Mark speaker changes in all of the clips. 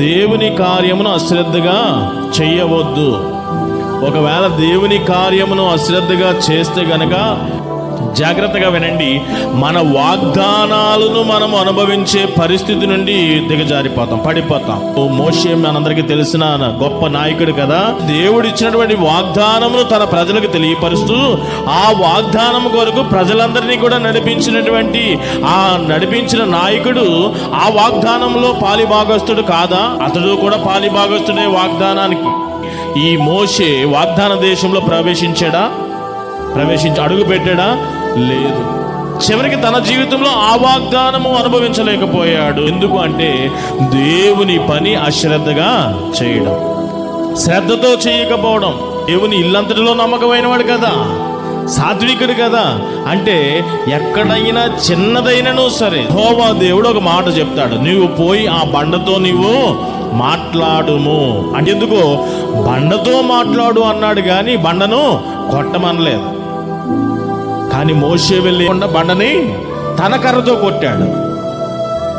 Speaker 1: దేవుని కార్యమును అశ్రద్ధగా చెయ్యవద్దు ఒకవేళ దేవుని కార్యమును అశ్రద్ధగా చేస్తే గనక జాగ్రత్తగా వినండి మన వాగ్దానాలను మనం అనుభవించే పరిస్థితి నుండి దిగజారిపోతాం పడిపోతాం. ఓ మోషే మనందరికీ తెలిసిన గొప్ప నాయకుడు కదా? దేవుడు ఇచ్చినటువంటి వాగ్దానమును తన ప్రజలకు తెలియపరుస్తూ ఆ వాగ్దానం కొరకు ప్రజలందరినీ కూడా నడిపించినటువంటి ఆ నడిపించిన నాయకుడు ఆ వాగ్దానంలో పాలిభాగస్తుడు కాదా? అతడు కూడా పాలిభాగస్తుడే వాగ్దానానికి. ఈ మోషే వాగ్దాన దేశంలో ప్రవేశించాడా? ప్రవేశించి అడుగు పెట్టాడా? లేదు. చివరికి తన జీవితంలో ఆ వాగ్దానము అనుభవించలేకపోయాడు. ఎందుకు అంటే దేవుని పని అశ్రద్ధగా చేయడం. శ్రద్ధతో చేయకపోవడం దేవుని ఇల్లంతటిలో నమ్మకమైన వాడు కదా. సాత్వికుడు కదా. అంటే ఎక్కడైనా చిన్నదైనను సరే హోవా దేవుడు ఒక మాట చెప్తాడు. నీవు పోయి ఆ బండతో నీవు మాట్లాడుము. అంటే ఎందుకు? బండతో మాట్లాడు అన్నాడు కానీ బండను కొట్టమనలేదు. కానీ మోసే వెళ్ళకుండా బండని తన కర్రతో కొట్టాడు.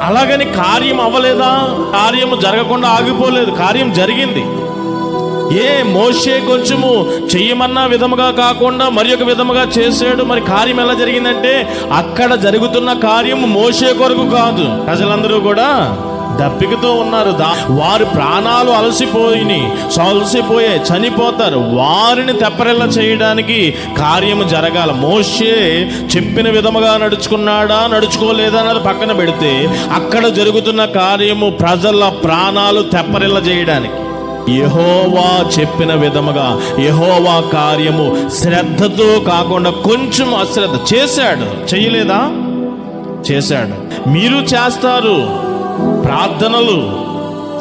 Speaker 1: అలాగని కార్యం అవ్వలేదా? కార్యము జరగకుండా ఆగిపోలేదు. కార్యం జరిగింది. ఏ మోసే కొంచెము చెయ్యమన్న విధముగా కాకుండా మరి ఒక విధముగా చేసాడు మరి కార్యం ఎలా జరిగిందంటే అక్కడ జరుగుతున్న కార్యం మోషే కొరకు కాదు. ప్రజలందరూ కూడా దప్పికతో ఉన్నారు. దా వారి ప్రాణాలు అలసిపోయి అలసిపోయే చనిపోతారు. వారిని తెప్పరెల్ల చేయడానికి కార్యము జరగాల. మోషే చెప్పిన విధముగా నడుచుకున్నాడా నడుచుకోలేదా అన్నది పక్కన పెడితే అక్కడ జరుగుతున్న కార్యము ప్రజల ప్రాణాలు తెప్పరిల్ల చేయడానికి. యహోవా చెప్పిన విధముగా యహోవా కార్యము శ్రద్ధతో కాకుండా కొంచెం అశ్రద్ధ చేశాడు. చేయలేదా? చేశాడు. మీరు చేస్తారు ప్రార్థనలు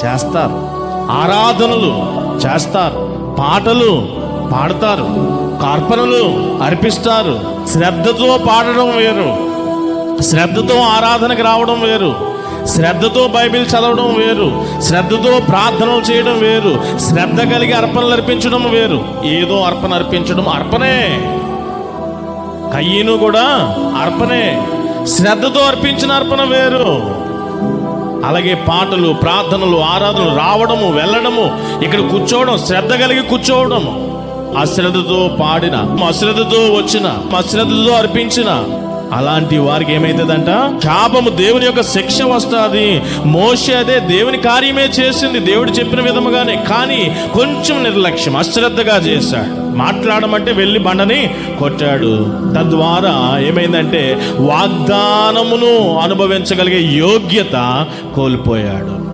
Speaker 1: చేస్తారు ఆరాధనలు చేస్తారు పాటలు పాడతారు కార్పణలు అర్పిస్తారు. శ్రద్ధతో పాడడం వేరు శ్రద్ధతో ఆరాధనకు రావడం వేరు శ్రద్ధతో బైబిల్ చదవడం వేరు శ్రద్ధతో ప్రార్థనలు చేయడం వేరు శ్రద్ధ కలిగి అర్పణలు అర్పించడం వేరు. ఏదో అర్పణ అర్పించడం అర్పణే. కయ్యను కూడా అర్పణే. శ్రద్ధతో అర్పించిన అర్పణ వేరు. అలాగే పాటలు ప్రార్థనలు ఆరాధనలు రావడము వెళ్ళడము ఇక్కడ కూర్చోవడం శ్రద్ధ కలిగి కూర్చోవడము. అశ్రద్ధతో పాడిన అశ్రద్ధతో వచ్చిన అశ్రద్ధతో అర్పించిన అలాంటి వారికి ఏమైతుందంట? శాపము దేవుని యొక్క శిక్ష వస్తుంది. మోసే అదే దేవుని కార్యమే చేసింది దేవుడు చెప్పిన విధముగానే. కానీ కొంచెం నిర్లక్ష్యం అశ్రద్ధగా చేశాడు. మాట్లాడమంటే వెళ్ళి బండని కొట్టాడు. తద్వారా ఏమైందంటే వాగ్దానమును అనుభవించగలిగే యోగ్యత కోల్పోయాడు.